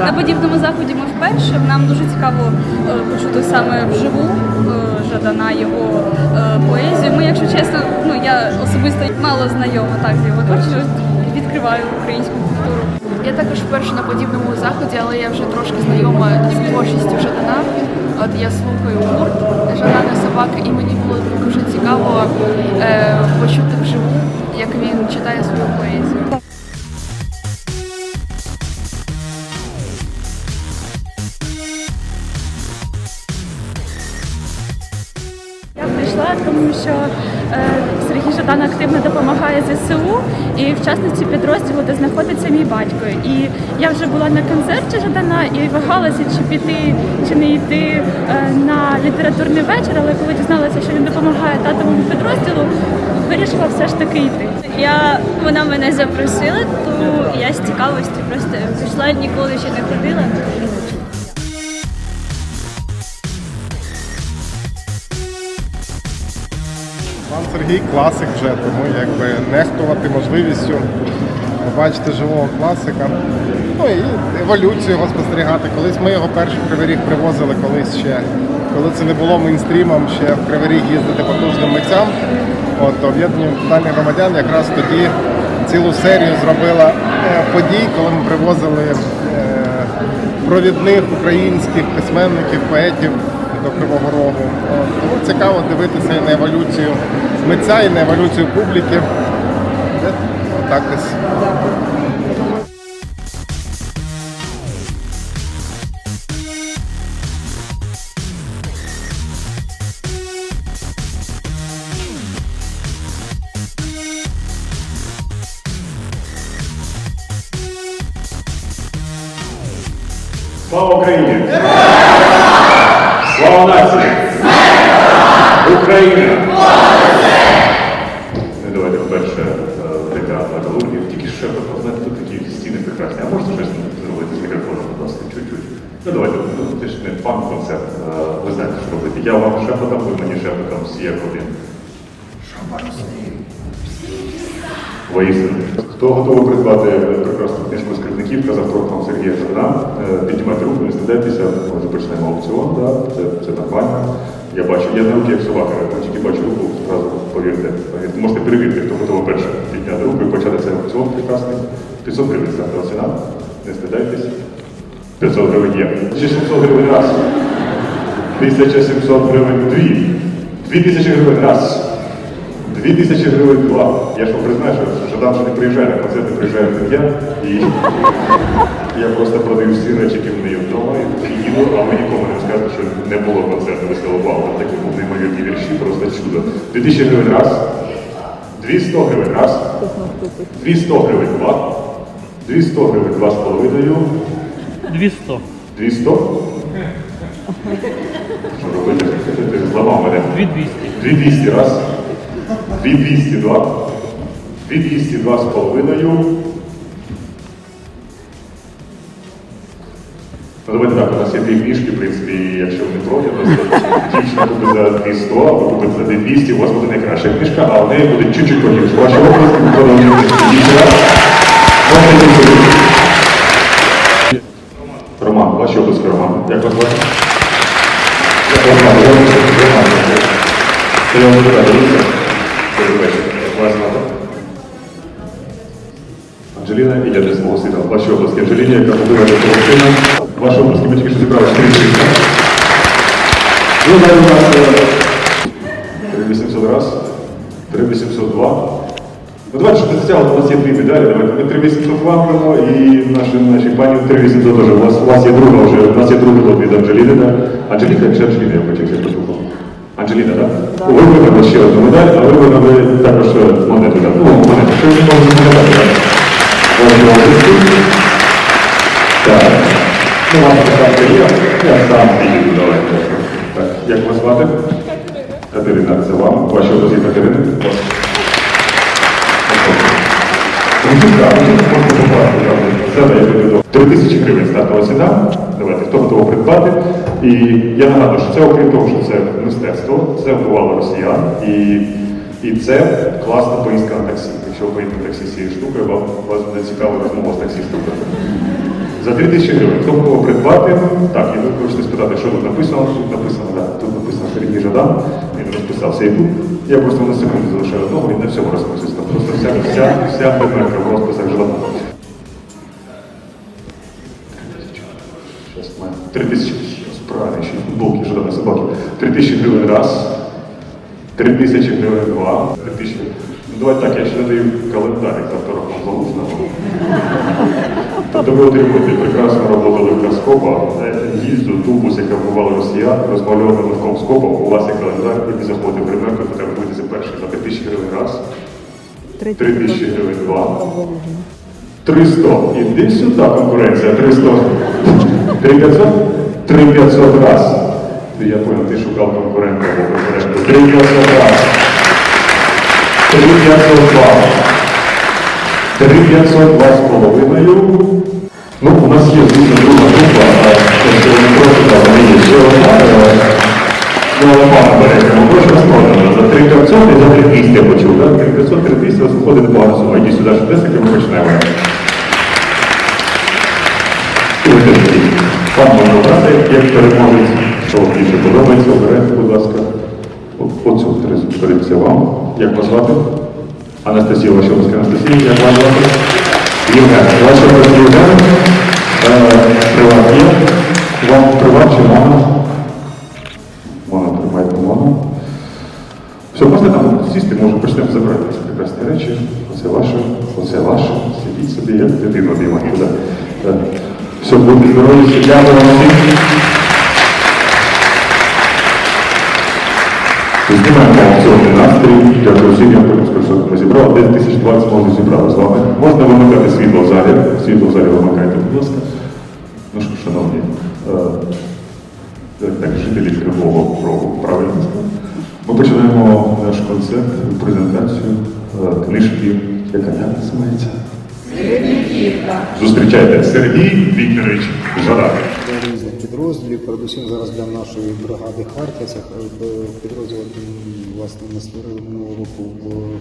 На подібному заході ми вперше. Нам дуже цікаво е, почути саме вживу е, Жадана його е, поезію. Ми, якщо чесно, ну я особисто мало знайома так з його творчістю, відкриваю українську культуру. Я також вперше на подібному заході, але я вже трошки знайома з творчістю Жадана. От я слухаю гурт Жадана собаки, і мені було дуже цікаво е, почути вживу, як він читає свою поезію. Активно допомагає ЗСУ і в частності підрозділу, де знаходиться мій батько. І я вже була на концерті Жадана і вагалася, чи піти, чи не йти е, на літературний вечір, але коли дізналася, що він допомагає татовому підрозділу, вирішила все ж таки йти. Я вона мене запросила, то я з цікавості просто пішла, ніколи ще не ходила. Сергій класик вже, тому якби нехтувати можливістю побачити живого класика. Ну і еволюцію його спостерігати. Колись ми його перший в привозили, колись ще, коли це не було мейнстрімом, ще в Кривий Ріг їздити потужним митцям. От об'єднання тотальних громадян якраз тоді цілу серію зробила е, подій, коли ми привозили е, провідних українських письменників, поетів до Кривого Рогу. Тому цікаво дивитися і на еволюцію митця, і на еволюцію публіки. Отак ось. Я вам шепотом, ви мені шепотом всі як один. Воістину. Хто готовий придбати прекрасну книжку скрипників, казав вам Сергія Жадана, Е, піднімайте руку, не стидайтеся, ми започнемо аукціон, да? це, це нормально. Я бачу, я не руки як собака, я тільки бачу руку, одразу повірте. повірте. Можете перевірити, хто готовий перше підняти руку і почати цей аукціон прекрасний. 500 гривень стартова ціна, не стидайтесь. 500 гривень є. 1700 гривень раз. 1700 гривень дві. 2000 гривень раз. 2000 гривень два. Я ж вам що Жадан що не приїжджає на концерти, приїжджаю в я. І я просто продаю всі речі, які в неї вдома, і їду, а ви нікому не скажете, що не було концерту веселого балу. Там такі був неймовірні вірші, просто чудо. 2000 гривень раз. 200 гривень раз. 200 гривень два. 200 гривень два з половиною. 200. 200. Що мене. 2200. 2200 раз. 2202. 2202 з половиною. Ну, давайте так, у нас є дві книжки, в принципі, якщо ви не проти, то дівчина купить за 200, а ви купите за 200, у вас буде найкраща книжка, а в неї буде чуть-чуть погірше. Ваші області продовжують дівчина. Роман, ваші обласки, Роман. Як вас звати? Роман. Роман. Дивитися. Добрий вечір. Як вас звати? Анджеліна і я для свого сина. Ваші обласки. Анджеліна, яка побила для свого сина. Ваші обласки, ми тільки що зібрали 4 тисячі. Ну, далі у нас е, 3800 раз, 3802. Ну, давайте, не затягувати, у нас є дві медалі. Давайте ми 3800 вам дамо і наші, наші пані 3800 теж. У вас, у вас є друга вже, у нас є другий лот від Анджеліни. Да? Анджеліка чи Анджеліна, я хочу, якщо послухав. Анджеліна, так? Да? Ви виграли ще одну медаль, а ви виграли також е, монету. Да? Ну, монету. Що ви можете згадати, так? Ваші області. Так. Ну, вам така є. Я сам підійду, давайте. Так, як вас звати? Катерина, це вам. Ваші області Катерини. Три тисячі гривень стартова ціна. Давайте, хто готовий придбати. І я нагадую, що це, окрім того, що це мистецтво, це вбивало росіян. І, і це класна поїздка на таксі. Якщо ви поїдете на таксі з цією штукою, вам вас буде цікава розмова з таксістом. За 3 тисячі гривень. Хто кого придбати? Так, і ви хочете спитати, що тут написано? Тут написано, так, тут написано Сергій Жадан, він розписався і тут. Я просто на секунду залишаю одного, він на всьому розписується. Там просто вся, вся, вся примерка в розписах має. Три тисячі. Правильно, ще футболки Жадана собаки. Три тисячі гривень раз. Три тисячі гривень два. Три тисячі. Ну, давайте так, я ще даю календар з автором Залужного. Доводив люди прекрасно роботу легкоскопа, е, їзду, тубус, яка вбивала росія, розмальована легком скопом, у вас є календар, і ви Примерно в примерку, фотографуєте за перший на 5 тисяч гривень раз, 3 тисячі гривень два, 300. Іди сюди, конкуренція, 300. 3500? 3500 раз. Я понял, ти шукав конкурента або конкурента. 3500 раз. 3500 два. 3,502,5. Ну, у нас є дуже друга група, а це не просто там не є ще. Е, ну, пан беремо, можна складно. За 3500 і за 3200 я почув, так? 3500, 3200 у нас виходить багато сума. Йди сюди 60 і ми почнемо. Пан може обрати, як переможець, що вам більше подобається, оберете, будь ласка, оцю перед вам. Як вас звати? Анастасія Ващовська Анастасія, як вас звати? Євген. Ващовська Євген. Е, Приват є. Вам приват чи моно? Моно, тримайте моно. Все, можна там сісти, може почнемо забирати ці прекрасні речі. Оце ваше, оце ваше. Сидіть собі, як дитину обіймати. Да? Так. Все, будьте здорові, дякую вам всім. Знімаємо аукціонний настрій. Дякую всім, я ми зібрали. Десь 1020 може зібрали з вами. Можна вимикати світло в залі. Світло в залі вимикайте, будь ласка. Ну що, шановні, е, так, жителі Кривого Рогу, правильно сказав? Ми починаємо наш концерт, презентацію е, книжки, яка як називається? Зустрічайте Сергій Вікторович Жара. Підрозділів. Передусім зараз для нашої бригади Хартія. Це е, підрозділ, власне ми створили минулого року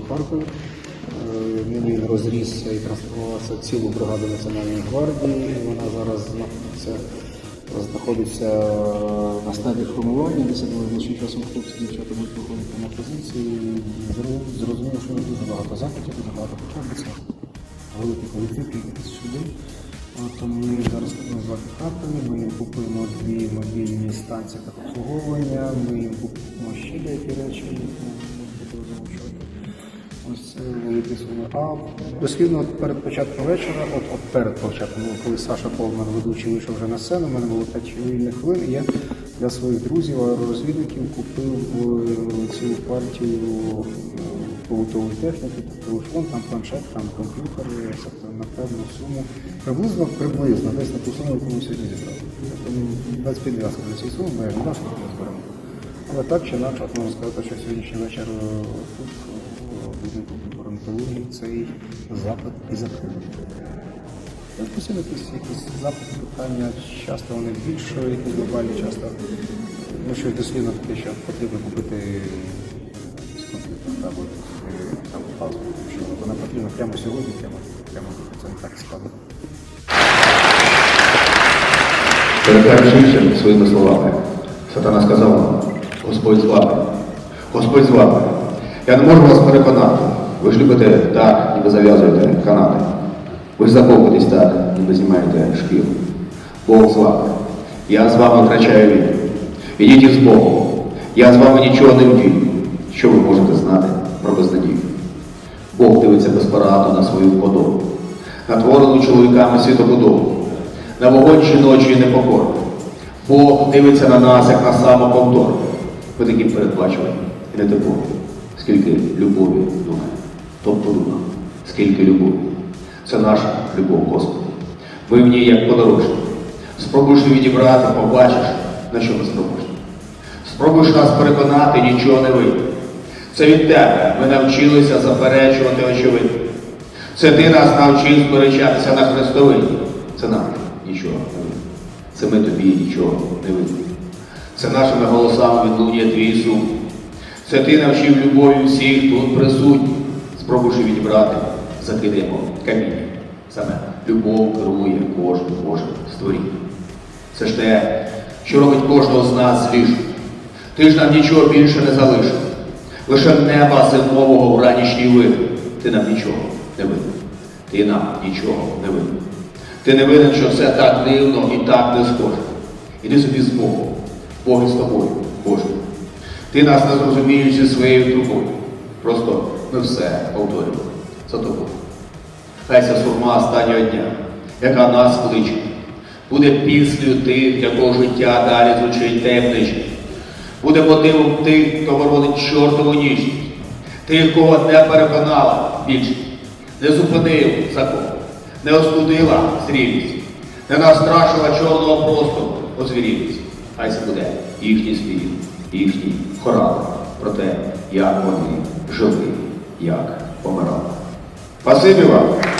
в Харкові. Е, Нині він розрісся і трансформувався в цілу бригаду Національної гвардії. Вона зараз знаходиться, знаходиться на стадії формування. Я думаю, найближчим часом хлопці дівчата будуть виходити на позиції. Зрозуміло- що дуже багато заходів, дуже багато потребується великий колектив, кількість людей. Тому ми зараз будемо з вами ми їм купуємо дві мобільні станції та обслуговування, ми їм купуємо ще деякі речі, які можуть бути озвучувати. Ось це великі суми. А дослідно перед початком вечора, от, от перед початком, ну, коли Саша Полман, ведучий, вийшов вже на сцену, в мене було 5 вільних хвилин, і я для своїх друзів, аеророзвідників купив е, цілу партію е, побутової техніки, телефон, там планшет, там комп'ютер, тобто на певну суму. Приблизно, приблизно, десь на ту суму, яку ми сьогодні зібрали. Тобто ну, 25 зв'язки на цій сумі, ми нашу не зберемо. Але так чи інакше, можна сказати, що сьогоднішній вечір е, тут е, в будинку орнітології цей запит і закритий. Ось Постійно якісь, якісь запити, питання, часто вони більш якісь глобальні, часто ну, щось дослідно таке, що потрібно купити комп'ютер або вона потрібна прямо сьогодні, прямо, прямо це не так складно. Перекажучи своїми словами, сатана сказав нам, Господь з Господь з вами. Я не можу вас переконати. Ви ж любите так, ніби зав'язуєте канати. Ви ж захоплюєтесь так, ніби знімаєте шкіру. Бог з вами. Я з вами втрачаю віру. Ідіть із Богом. Я з вами нічого не вдію. Що ви можете знати про безнадію? Бог дивиться безпорадно на свою вподобу, на творену чоловіками світобудову, на вогонь жіночої і непокори. Бог дивиться на нас, як на самоконтор. Ви такі передбачувані і не типові. Скільки любові думає. Тобто думав, скільки любові. Це наша любов, Господи. Ви в ній як подорожні. Спробуєш відібрати, побачиш, на що ми спроможні. Спробуєш нас переконати, нічого не вийде. Це від тебе. Ми навчилися заперечувати очевидно. Це ти нас навчив сперечатися на Христовині. Це нам нічого не вийде. Це ми тобі нічого не вийде. Це нашими голосами відлунює твій сум. Це ти навчив любові всіх тут присутніх. Спробуєш відібрати, закидаємо каміння. Саме. любов керує кожним Божим створінням. Це ж те, що робить кожного з нас звіжним. Ти ж нам нічого більше не залишив. Лише неба зимового в ранішній вир. Ти нам нічого не винен. Ти нам нічого не винен. Ти не винен, що все так дивно і так не схоже. Іди собі з Богом. Бог із тобою, Боже. Ти нас не зрозумієш зі своєю трубою. Просто ми все повторюємо за тобою. Хай ця сурма останнього дня, яка нас кличе, буде піснею тих, для кого життя далі звучить таємниче. Буде мотивом тих, хто воронить чортову ніжність, тих, кого не переконала більшість, не зупинив закон, не остудила зрілість, не настрашила чорного простору озвірілість. Хай це буде їхній спів, їхній хорал про те, як вони жили, як помирали. Спасибі вам!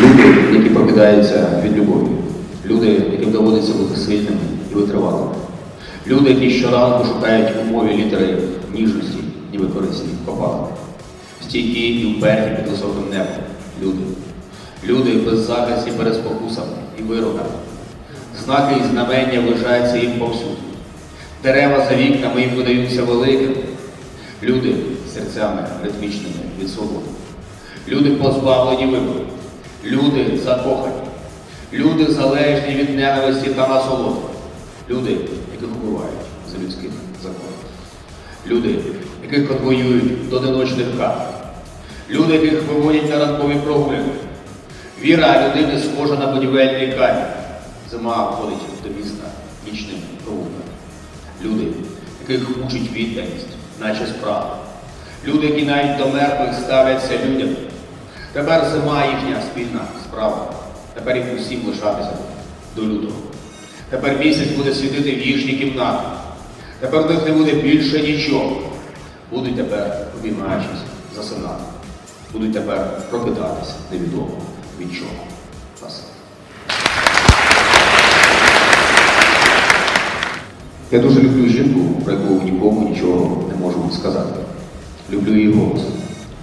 Люди, які прокидаються від любові, люди, яким доводиться бути сильними і витривалими. Люди, які щоранку шукають у мові літери ніжності, ніби корисні попали. Стійкі і вперті під високим небом. Люди. Люди без захисті перед спокусами і вироками. Знаки і знамення вважаються їм повсюди. Дерева за вікнами їм видаються великими. Люди серцями ритмічними від свободи. Люди позбавлені вибору. Люди закохані. Люди залежні від ненависті та насолоди. Люди, яких убивають за людських законів. Люди, яких конвоюють до одиночних кар. Люди, яких виводять на ранкові прогулянки. Віра людини схожа на будівельний камінь. Зима входить до міста нічним прогулянками. Люди, яких мучить відданість, наче справа. Люди, які навіть до мертвих ставляться людям. Тепер зима їхня спільна справа. Тепер їм усім лишатися до лютого. Тепер місяць буде світити в їхні кімнати. Тепер в них не буде більше нічого. Будуть тепер, обіймаючись, засинати. Будуть тепер прокидатися невідомо від чого. Я дуже люблю жінку, про яку нікому нічого не можу сказати. Люблю її голос.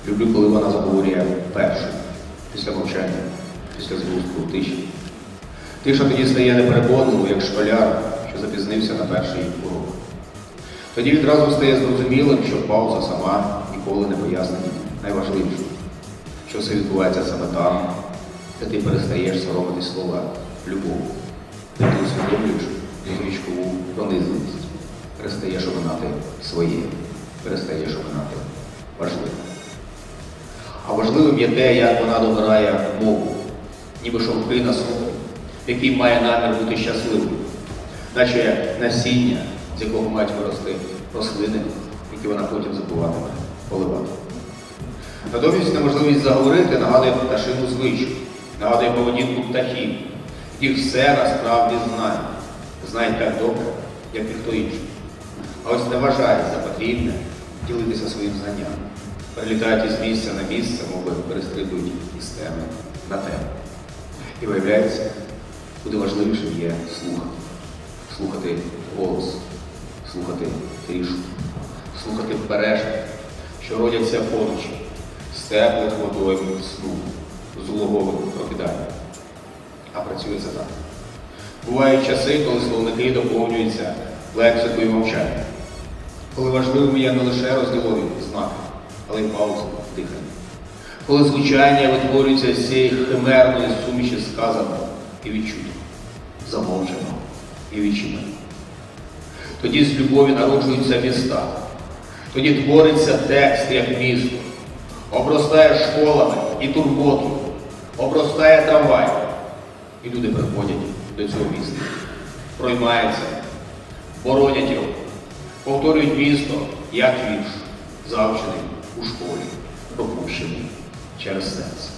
Люблю, коли вона заговорює першою, після мовчання, після згустку тиші. Тиша тоді стає непереборливою, як школяр, що запізнився на перший урок. Тоді відразу стає зрозумілим, що пауза сама ніколи не пояснить найважливіше, що все відбувається саме там, де ти перестаєш соромитись слова любов, де ти усвідомлюєш звичкову пронизливість, перестаєш оминати своє, перестаєш оминати важливе. А важливим є те, як вона добирає мову, ніби шовки на сукні, який має намір бути щасливим, наче насіння, з якого мають вирости рослини, які вона потім забуватиме поливати. Натомість неможливість заговорити нагадує пташину звичку, нагадує поведінку птахів, яких все насправді знають, знають так добре, як ніхто інший. А ось не вважають за потрібне ділитися своїм знанням. Перелітають із місця на місце, мови перестрибують із теми на тему. І виявляється, куди важливішим є слухати. Слухати голос, слухати тишу, слухати бережки, що родяться поруч, з теплих водойм сну, з улогових прокидань. А працює це так. Бувають часи, коли словники доповнюються лексикою мовчання. Коли важливим є не лише розділові знаки, але й дихання. Коли звучання витворюється з цієї химерної суміші сказаного і відчутого, замовчаного і відчиненого. Тоді з любові народжуються міста. Тоді твориться текст як місто, обростає школами і турботою, обростає трамвай. І люди приходять до цього міста, проймаються, боронять його, повторюють місто як вірш, завчений у школі, пропущений через серце.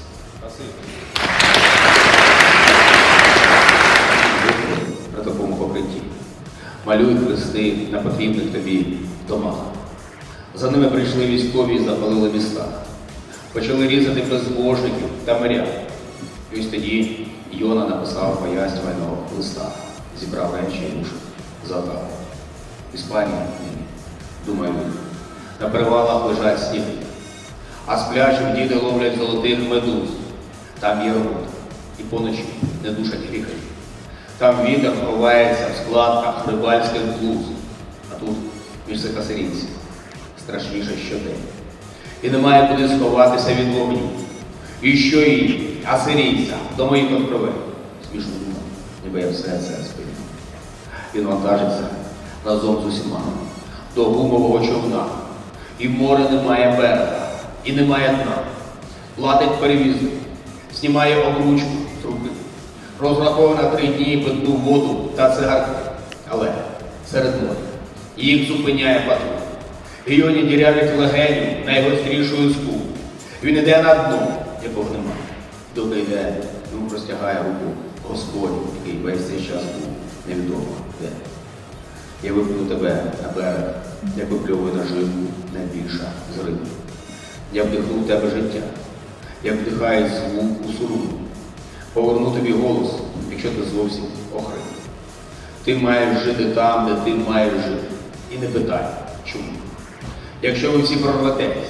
На такому покритті. Малюй хрести на потрібних тобі домах. За ними прийшли військові і запалили міста. Почали різати безбожників та мирян. І ось тоді Йона написав пояснювального листа, зібрав речі і рушив за атаку. Іспанії. Думаю, на перевалах лежать сніги. А з діти ловлять золотих медуз. Там є робота. І поночі не душать віхи. Там вітер ховається в складках рибальських блуз. А тут між цих страшніше щодень. І немає куди сховатися від вогню. І що їй, асирійця, до моїх откровень. Смішно думав, ніби я все це спину. Він вантажиться разом з усіма до гумового човна. І море немає берега, і немає дна. Платить перевізник, знімає обручку з руки. Розрахована три дні питну воду та цигарки. Але серед моря їх зупиняє патруль. Гіоні дірявить легеню найгострішою скулу. Він іде на дно, якого нема. Доки йде, йому простягає руку Господь, який весь цей час був невідомо де. Я випну тебе на берег, як випльовує наживку найбільша з риб. Я вдихну в тебе життя, як вдихає звук у суру. Поверну тобі голос, якщо ти зовсім охрип. Ти маєш жити там, де ти маєш жити. І не питай, чому. Якщо ви всі прорветесь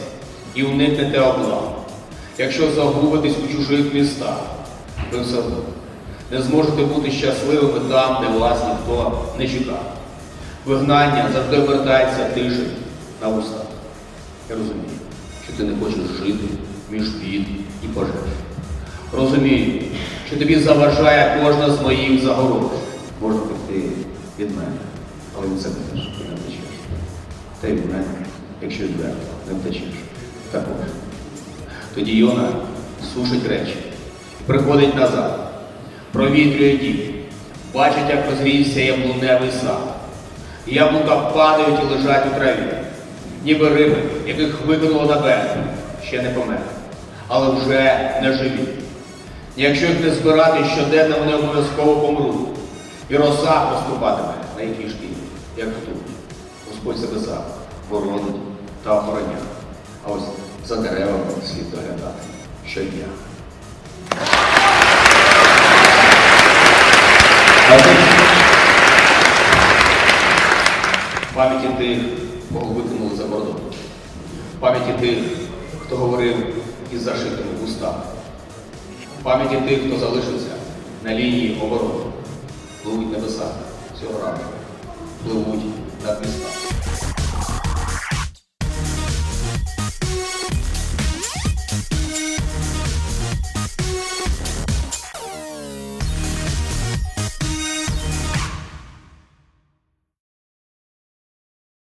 і уникнете облав, якщо загубитесь у чужих містах, ви все одно не зможете бути щасливими там, де вас ніхто не чекав. Вигнання завжди вертається тишею на устах. Я розумію, що ти не хочеш жити між бід і пожеж. Розумію, що тобі заважає кожна з моїх загорож. Можна піти від мене, але від себе теж не втечеш. Та й від мене, якщо відверто, не втечеш. Також. Тоді Йона сушить речі, приходить назад, провітрює дім, бачить, як розрісся яблуневий сад. Яблука падають і лежать у траві, ніби риби, яких викинуло на берег, ще не помер, але вже не живі. Якщо їх не збирати щоденно, вони обов'язково помруть. І роса поступатиме на їхній шкірі, як тут. Господь себе сам боронить та охороняє. А ось за деревами слід доглядати щодня. А це пам'яті тих, кого викинули за кордон. Пам'яті тих, хто говорив із зашитими вустами. Пам'яті тих, хто залишився на лінії оборони. Пливуть небеса цього ранку. Пливуть над містами.